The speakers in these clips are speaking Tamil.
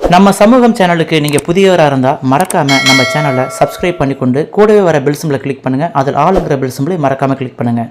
நம்ம சமூகம் சேனலுக்கு நீங்கள் புதியவராக இருந்தால் மறக்காமல் நம்ம சேனலை சப்ஸ்கிரைப் பண்ணிக்கொண்டு கூடவே வர பெல் சிம்பிளை கிளிக் பண்ணுங்கள் அதில் ஆளுங்கிற பெல் சிம்பிளை மறக்காமல் கிளிக் பண்ணுங்கள்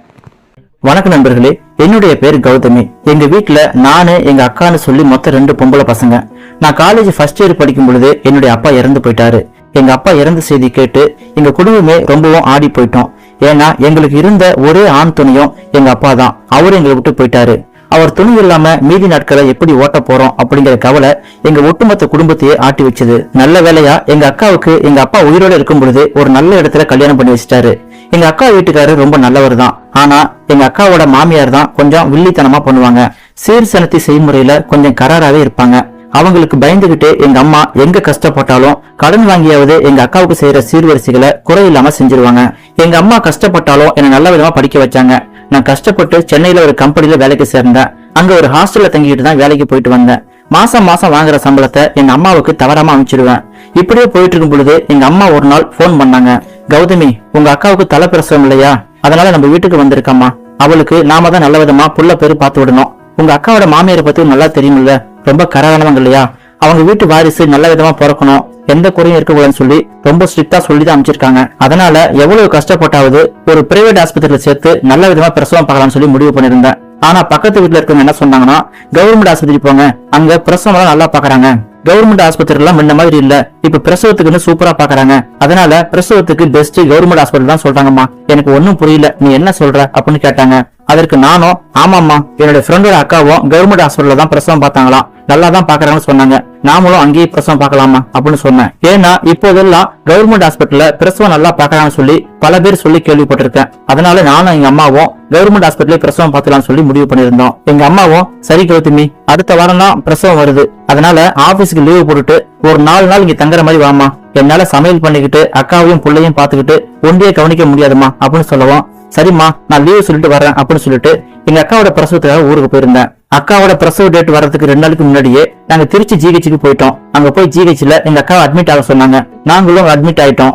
வணக்கம் நண்பர்களே. என்னுடைய பேர் கௌதமி. எங்கள் வீட்டில் நான் எங்கள் அக்கான்னு சொல்லி மொத்தம் ரெண்டு பொம்பளை பசங்க. நான் காலேஜ் ஃபர்ஸ்ட் இயர் படிக்கும் பொழுது என்னுடைய அப்பா இறந்து போயிட்டாரு. எங்கள் அப்பா இறந்த செய்தி கேட்டு எங்கள் குடும்பமே ரொம்பவும் ஆடி போயிட்டோம். ஏன்னா எங்களுக்கு இருந்த ஒரே ஆண் துணியும் எங்கள் அப்பா தான் அவர் எங்களை விட்டு போயிட்டாரு. அவர் துணி இல்லாம மீதி நாட்களை எப்படி ஓட்ட போறோம் அப்படிங்கிற கவலை எங்க ஒட்டுமொத்த குடும்பத்தையே ஆட்டி வச்சது. நல்ல வேலையா எங்க அக்காவுக்கு எங்க அப்பா உயிரோட இருக்கும் பொழுது ஒரு நல்ல இடத்துல கல்யாணம் பண்ணி வச்சிட்டாரு. எங்க அக்கா வீட்டுக்காரர் ரொம்ப நல்லவர் தான் ஆனா எங்க அக்காவோட மாமியார் தான் கொஞ்சம் வில்லித்தனமா பண்ணுவாங்க. சீர் சனத்தி செய்முறையில கொஞ்சம் கராராவே இருப்பாங்க. அவங்களுக்கு பயந்துகிட்டு எங்க அம்மா எங்க கஷ்டப்பட்டாலும் கடன் வாங்கியாவது எங்க அக்காவுக்கு செய்யற சீர்வரிசைகளை குறையில்லாம செஞ்சிருவாங்க. எங்க அம்மா கஷ்டப்பட்டாலும் என்ன நல்ல விதமா படிக்க வச்சாங்க. நான் கஷ்டப்பட்டு சென்னையில ஒரு கம்பெனில வேலைக்கு சேர்ந்தேன். அங்க ஒரு ஹாஸ்டல்ல தங்கிட்டு தான் வேலைக்கு போயிட்டு வந்தேன். மாசம் மாசம் வாங்குற சம்பளத்தை எங்க அம்மாவுக்கு தவறாம அமைச்சிருவேன் இப்படியே போயிட்டு இருக்கும் பொழுது எங்க அம்மா ஒரு நாள் போன் பண்ணாங்க. கௌதமி உங்க அக்காவுக்கு தலை பிரசவம் இல்லையா? அதனால நம்ம வீட்டுக்கு வந்திருக்கம்மா. அவளுக்கு நாம தான் நல்ல விதமா புள்ள பேரு பார்த்து விடணும். உங்க அக்காவோட மாமியாரை பத்தி நல்லா தெரியுமில்ல ரொம்ப கரகானவங்க இல்லையா? அவங்க வீட்டு வாரிசு நல்ல விதமா பிறக்கணும். எந்த குறையும் இருக்கக்கூடாதுன்னு சொல்லி ரொம்ப ஸ்ட்ரிக்டா சொல்லி தான் அமைச்சிருக்காங்க அதனால எவ்வளவு கஷ்டப்பட்டாவது ஒரு பிரைவேட் ஆஸ்பத்திரியில சேர்த்து நல்ல விதமா பிரசவம் பார்க்கலாம்னு சொல்லி முடிவு பண்ணிருந்தேன் ஆனா பக்கத்து வீட்டுல இருக்கவங்க என்ன சொன்னாங்கன்னா கவர்மெண்ட் ஆஸ்பத்திரி போங்க. அங்க பிரசவம் எல்லாம் நல்லா பாக்குறாங்க கவர்மெண்ட் ஆஸ்பத்திரி எல்லாம் முன்ன மாதிரி இல்ல. இப்ப பிரசவத்துக்குன்னு சூப்பரா பாக்குறாங்க அதனால பிரசவத்துக்கு பெஸ்ட் கவர்மெண்ட் ஹாஸ்பிட்டல் தான் சொல்றாங்கம்மா. எனக்கு ஒன்னும் புரியல. நீ என்ன சொல்ற? அப்படின்னு கேட்டாங்க. அதற்கு நானும் ஆமாம்மா என்னோட ஃப்ரெண்டோட அக்காவும் கவர்மெண்ட் ஹாஸ்பிட்டல்ல தான் பிரசவம் பார்த்தாங்களாம் நல்லா தான் பாக்குறாங்கன்னு சொன்னாங்க. நாமளும் அங்கேயே பிரசவம் பார்க்கலாமா? அப்படின்னு சொன்னேன். ஏன்னா இப்போதெல்லாம் கவர்மெண்ட் ஹாஸ்பிட்டல்ல பிரசவம் நல்லா பாக்குறாங்கன்னு சொல்லி பல பேர் சொல்லி கேள்விப்பட்டிருக்கேன். அதனால நானும் எங்க அம்மாவும் கவர்மெண்ட் ஹாஸ்பிட்டலே பிரசவம் பார்த்துலாம் சொல்லி முடிவு பண்ணியிருந்தோம். எங்க அம்மாவும் சரி கௌதமி அடுத்த வாரம் தான் பிரசவம் வருது. அதனால ஆபீஸ்க்கு லீவு போட்டுட்டு ஒரு நாலு நாள் இங்க தங்குற மாதிரி வாமா என்னால சமையல் பண்ணிக்கிட்டு அக்காவையும் பிள்ளையும் பாத்துக்கிட்டு ஒன்றிய கவனிக்க முடியாதுமா அப்படின்னு சொல்லவும் சரிம்மா நான் லீவ் சொல்லிட்டு வரேன் அப்படின்னு சொல்லிட்டு எங்க அக்காவோட பிரசவத்துக்காக ஊருக்கு போயிருந்தேன். அக்காவோட பிரசவ டேட் வர்றதுக்கு ரெண்டு நாளுக்கு முன்னாடியே நாங்க திருச்சி ஜிஹெச்சுக்கு போயிட்டோம். அங்க போய் ஜிஹெச்ல எங்க அக்காவை அட்மிட் ஆக சொன்னாங்க. நாங்களும் அட்மிட் ஆயிட்டோம்.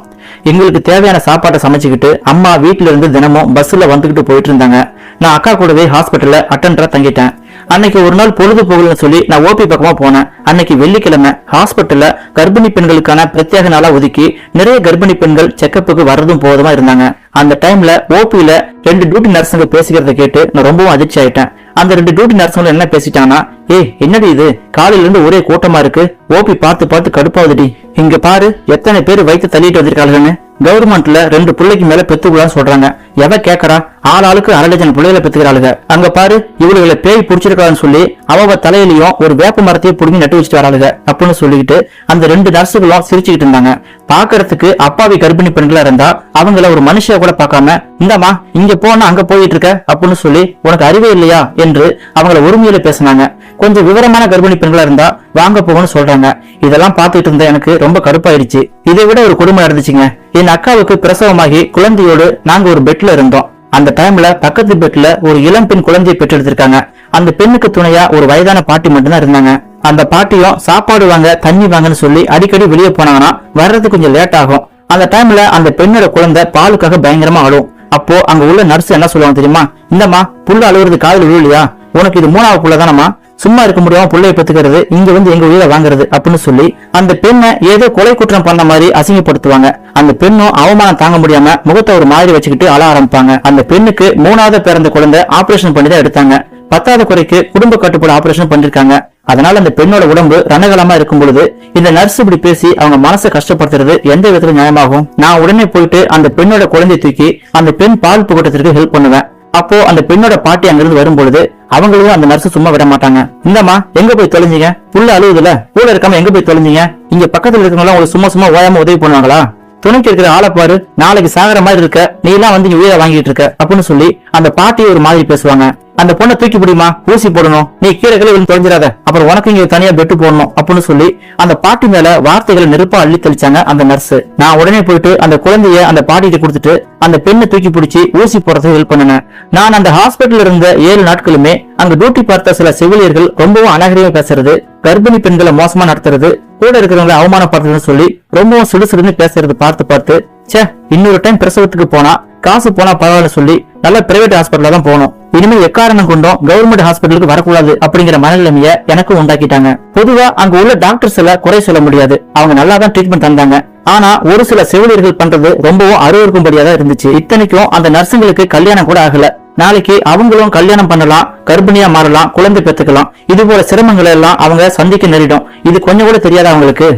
எங்களுக்கு தேவையான சாப்பாட்டை சமைச்சுக்கிட்டு அம்மா வீட்டுல இருந்து தினமும் பஸ்ல வந்துகிட்டு போயிட்டு இருந்தாங்க. நான் அக்கா கூடவே ஹாஸ்பிட்டல்ல அட்டெண்டரா தங்கிட்டேன். அன்னைக்கு ஒரு நாள் பொழுது போகலன்னு சொல்லி நான் ஓபி பக்கமா போனேன். அன்னைக்கு வெள்ளிக்கிழமை ஹாஸ்பிட்டல்ல கர்ப்பிணி பெண்களுக்கான பிரத்யேக நாளா ஒதுக்கி நிறைய கர்ப்பிணி பெண்கள் செக்கப்புக்கு வர்றதும் போவதுமா இருந்தாங்க. அந்த டைம்ல ஓபியில ரெண்டு டியூட்டி நர்ஸுங்க பேசிக்கிறத கேட்டு நான் ரொம்பவும் அதிர்ச்சி ஆயிட்டேன். அந்த ரெண்டு டியூட்டி நர்ஸுங்களும் என்ன பேசிட்டாங்கன்னா ஏய் என்னடி இது? காலையில இருந்து ஒரே கூட்டமா இருக்கு. ஓபி பார்த்து பார்த்து கடுப்பாகுதுடி. இங்க பாரு எத்தனை பேர் வயிற்று தள்ளிட்டு வந்திருக்காளுன்னு கவர்மெண்ட்ல ரெண்டு பிள்ளைக்கு மேல பெத்துக்கூடாதுன்னு சொல்றாங்க. எவ கேக்குறா? ஆளாளுக்கு ஆளுக்கு அரை டஜன் பிள்ளைகளை பெத்துக்கிறாளுங்க அங்க பாரு இவளுகளை பேய் பிடிச்சிருக்கான்னு சொல்லி அவ தலையிலயும் ஒரு வேப்ப மரத்தையும் புடுங்கி நட்டு வச்சுட்டு வராளுங்க அப்படின்னு சொல்லிக்கிட்டு அந்த ரெண்டு நர்ஸுகளும் சிரிச்சுக்கிட்டு இருந்தாங்க. பாக்குறதுக்கு அப்பாவி கர்ப்பிணி பெண்களா இருந்தா அவங்கள ஒரு மனுஷிய கூட பார்க்காம இந்தாமா இங்க போனா அங்க போயிட்டு இருக்க அப்படின்னு சொல்லி உனக்கு அறிவே இல்லையா என்று அவங்கள உரிமையில பேசினாங்க. கொஞ்சம் விவரமான கர்ப்பிணி பெண்களா இருந்தா வாங்க போகணும்னு சொல்றாங்க. இதெல்லாம் பார்த்துட்டு இருந்த எனக்கு ரொம்ப கடுப்பாயிடுச்சு இதை விட ஒரு கொடுமை நடந்துச்சுங்க. என் அக்காவுக்கு பிரசவமாகி குழந்தையோடு நாங்க ஒரு பெட்ல இருந்தோம். அந்த டைம்ல பக்கத்து பெட்ல ஒரு இளம் பெண் குழந்தையை பெற்றெடுத்திருக்காங்க. அந்த பெண்ணுக்கு துணையா ஒரு வயதான பாட்டி மட்டும்தான் இருந்தாங்க. அந்த பாட்டியும் சாப்பாடு வாங்க தண்ணி வாங்கன்னு சொல்லி அடிக்கடி வெளியே போனாங்கன்னா வர்றது கொஞ்சம் லேட் ஆகும். அந்த டைம்ல அந்த பெண்ணோட குழந்தை பாலுக்காக பயங்கரமா அழும் அப்போ அங்க உள்ள நர்ஸ் என்ன சொல்லுவாங்க தெரியுமா? இந்தம்மா புல் அழுவுறது காதல் விழுலையா உனக்கு இது மூணாவது புள்ள தானம்மா? சும்மா இருக்க முடியாம பிள்ளைய பெத்துக்கிறது இங்க வந்து எங்க உயிரை வாங்குறது அப்படின்னு சொல்லி அந்த பெண்ணை ஏதோ கொலை குற்றம் பண்ண மாதிரி அசிங்கப்படுத்துவாங்க. அந்த பெண்ணும் அவமானம் தாங்க முடியாம முகத்தை ஒரு மாதிரி வச்சுக்கிட்டு அழ ஆரம்பிப்பாங்க. அந்த பெண்ணுக்கு மூணாவது பிறந்த குழந்தை ஆபரேஷன் பண்ணி தான் எடுத்தாங்க. பத்தாவது குறைக்கு குடும்ப கட்டுப்பாடு ஆபரேஷன் பண்ணிருக்காங்க. அதனால அந்த பெண்ணோட உடம்பு ரணகலமா இருக்கும் பொழுது இந்த நர்ஸ் இப்படி பேசி அவங்க மனசை கஷ்டப்படுத்துறது எந்த விதத்துல நியாயமாகும்? நான் உடனே போயிட்டு அந்த பெண்ணோட குழந்தையை தூக்கி அந்த பெண் பால் புகட்டத்திற்கு ஹெல்ப் பண்ணுவேன். அப்போ அந்த பெண்ணோட பாட்டி அங்கிருந்து வரும்பொழுது அவங்களும் அந்த நர்ஸ் சும்மா விட மாட்டாங்க. இந்தம்மா எங்க போய் தொலைஞ்சீங்க? புள்ள அழுவுதுல. கூட இருக்காம எங்க போய் தொலைஞ்சீங்க? இங்க பக்கத்துல இருக்கவங்க உங்களுக்கு சும்மா சும்மா ஓயாம உதவி பண்ணுவாங்களா? துணைக்கு இருக்கிற ஆளை பாரு நாளைக்கு சாகிற மாதிரி இருக்க நீ எல்லாம் வந்து உயிரை வாங்கிட்டு இருக்க அப்படின்னு சொல்லி அந்த பாட்டி ஒரு மாதிரி பேசுவாங்க. அந்த பொண்ணை தூக்கி பிடிமா ஊசி போடணும் நீ கீழே கீழே தொலைஞ்சிடாத அப்புறம் உனக்கு இங்க தனியா பெட்டு போடணும் அப்படின்னு சொல்லி அந்த பாட்டி மேல வார்த்தைகளை நெருப்பா அள்ளி தெளிச்சாங்க அந்த நர்ஸ் நான் உடனே போயிட்டு அந்த குழந்தைய அந்த பாட்டிட்டு கொடுத்துட்டு அந்த பெண்ணை தூக்கி பிடிச்சி ஊசி போடுறதுக்கு ஹெல்ப் பண்ணினேன் நான் அந்த ஹாஸ்பிட்டல் இருந்த ஏழு நாட்களுமே அங்க டியூட்டி பார்த்த சில செவிலியர்கள் ரொம்பவும் அநாகரிகமா பேசுறது கர்ப்பிணி பெண்களை மோசமா நடத்துறது கூட இருக்கிறவங்களை அவமானப்படுத்துறதுன்னு சொல்லி ரொம்பவும் சுடுசுடுன்னு பேசுறது பார்த்து பார்த்து ச்சே இன்னொரு டைம் பிரசவத்துக்கு போனா காசு போனா பரவாயில்ல சொல்லி நல்ல பிரைவேட் ஹாஸ்பிட்டல தான் போகணும். இனிமே எக்காரணம் கொண்டும் கவர்மெண்ட் ஹாஸ்பிட்டலுக்கு வரக்கூடாது அப்படிங்கிற மனநிலைமைய எனக்கும் உண்டாக்கிட்டாங்க. பொதுவா அங்க உள்ள டாக்டர்ஸ் எல்லாம் குறை சொல்ல முடியாது. அவங்க நல்லா தான் ட்ரீட்மெண்ட் தந்தாங்க. ஆனா ஒரு சில செவிலியர்கள் பண்றது ரொம்பவும் அருவருக்கும்படியா தான் இருந்துச்சு. இத்தனைக்கும் அந்த நர்சுங்களுக்கு கல்யாணம் கூட ஆகல. நாளைக்கு அவங்களும் கல்யாணம் பண்ணலாம் கர்ப்பிணியா மாறலாம் குழந்தை பெற்றுக்கலாம். இது போல சிரமங்களை எல்லாம் அவங்க சந்திக்க நேரிடும். இது கொஞ்சம் கூட தெரியாது அவங்களுக்கு?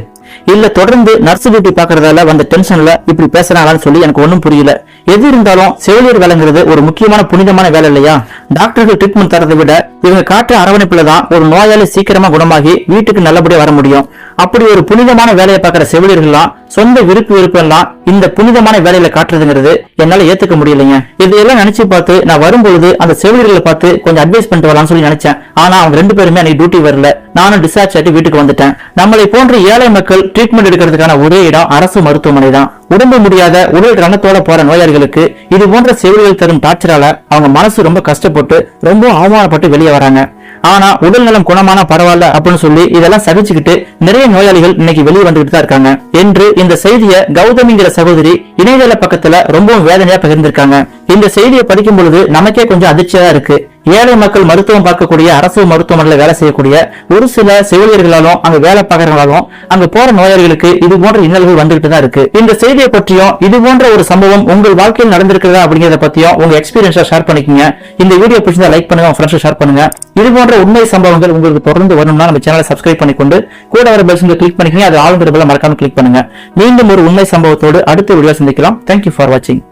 இல்ல தொடர்ந்து நர்ஸ் டியூட்டி பாக்குறதால வந்த டென்ஷன்ல இப்படி பேசுறாங்களான்னு சொல்லி எனக்கு ஒண்ணும் புரியல. எது இருந்தாலும் செவிலியர் வேலைங்கிறது ஒரு முக்கியமான புனிதமான வேலை இல்லையா? டாக்டர்கள் ட்ரீட்மெண்ட் தரதை விட இவங்க காட்டுற அரவணைப்புல தான் ஒரு நோயாளி சீக்கிரமா குணமாகி வீட்டுக்கு நல்லபடியா வர முடியும். அப்படி ஒரு புனிதமான வேலையை பார்க்குற செவிலியர்கள்லாம் சொந்த விருப்பு விருப்பெல்லாம் இந்த புனிதமான வேலையில காட்டுறதுங்கிறது என்னால ஏத்துக்க முடியலைங்க. இதையெல்லாம் நினைச்சு பார்த்து நான் வரும்பொழுது அந்த செவிலியர்களை பார்த்து கொஞ்சம் அட்வைஸ் பண்ணிட்டு வரலாம்னு சொல்லி நினைச்சேன். ஆனா அவங்க ரெண்டு பேருமே அன்னைக்கு டியூட்டி வரல. நானும் டிஸ்சார்ஜ் ஆகிட்டு வீட்டுக்கு வந்துட்டேன். நம்மளை போன்ற ஏழை மக்கள் ட்ரீட்மெண்ட் எடுக்கிறதுக்கான ஒரே இடம் அரசு மருத்துவமனை தான். உடம்பு முடியாத உடல் ரணத்தோட போற நோயாளிகளுக்கு இது போன்ற செவிலியர்கள் தரும் டார்ச்சரால அவங்க மனசு ரொம்ப கஷ்டப்பட்டு ரொம்ப அவமானப்பட்டு வெளியே வராங்க. ஆனா உடல் நலம் குணமான பரவாயில்ல அப்படின்னு சொல்லி இதெல்லாம் சகிச்சுக்கிட்டு நிறைய நோயாளிகள் இன்னைக்கு வெளியே வந்துகிட்டு தான் இருக்காங்க. என்று இந்த செய்தியை கௌதமிங்கிற சகோதரி இணையதள பக்கத்துல ரொம்பவும் வேதனையா பகிர்ந்திருக்காங்க. இந்த செய்தியை படிக்கும் பொழுது நமக்கே கொஞ்சம் அதிர்ச்சியா இருக்கு. ஏழை மக்கள் மருத்துவம் பார்க்கக்கூடிய அரசு மருத்துவமனையில் வேலை செய்யக்கூடிய ஒரு சில செவிலியர்களாலும் அங்க வேலை பார்க்கறவங்களாலும் அங்க போற நோயாளிகளுக்கு இது போன்ற இன்னல்கள் வந்துட்டு தான் இருக்கு. இந்த செய்தியை பற்றியும் இது போன்ற ஒரு சம்பவம் உங்கள் வாழ்க்கையில் நடந்திருக்கிறதா அப்படிங்கறத பத்தியும் உங்க எக்ஸ்பீரியன்ஸா ஷேர் பண்ணிக்கங்க. இந்த வீடியோ பிடிச்சா லைக் பண்ணுங்க உங்க ஃப்ரெண்ட்ஸ் ஷேர் பண்ணுங்க. இது போன்ற உண்மை சம்பவங்கள் உங்களுக்கு தொடர்ந்து வரணும்னா நம்ம சேனலை சப்ஸ்கிரைப் பண்ணிக்கொண்டு கூட வர பெல் கிளிக் பண்ணிக்கங்க அது ஆளுங்கிற பெல்ல மறக்காம கிளிக் பண்ணுங்க. மீண்டும் ஒரு உண்மை சம்பவத்தோடு அடுத்த வீடியோ சந்திக்கலாம். தேங்க்யூ ஃபார் வாட்சிங்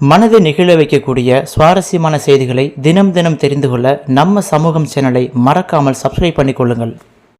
மனதை நெகிழ வைக்கக்கூடிய சுவாரஸ்யமான செய்திகளை தினம் தினம் தெரிந்து கொள்ள நம்ம சமூகம் சேனலை மறக்காமல் சப்ஸ்கிரைப் பண்ணிக் கொள்ளுங்கள்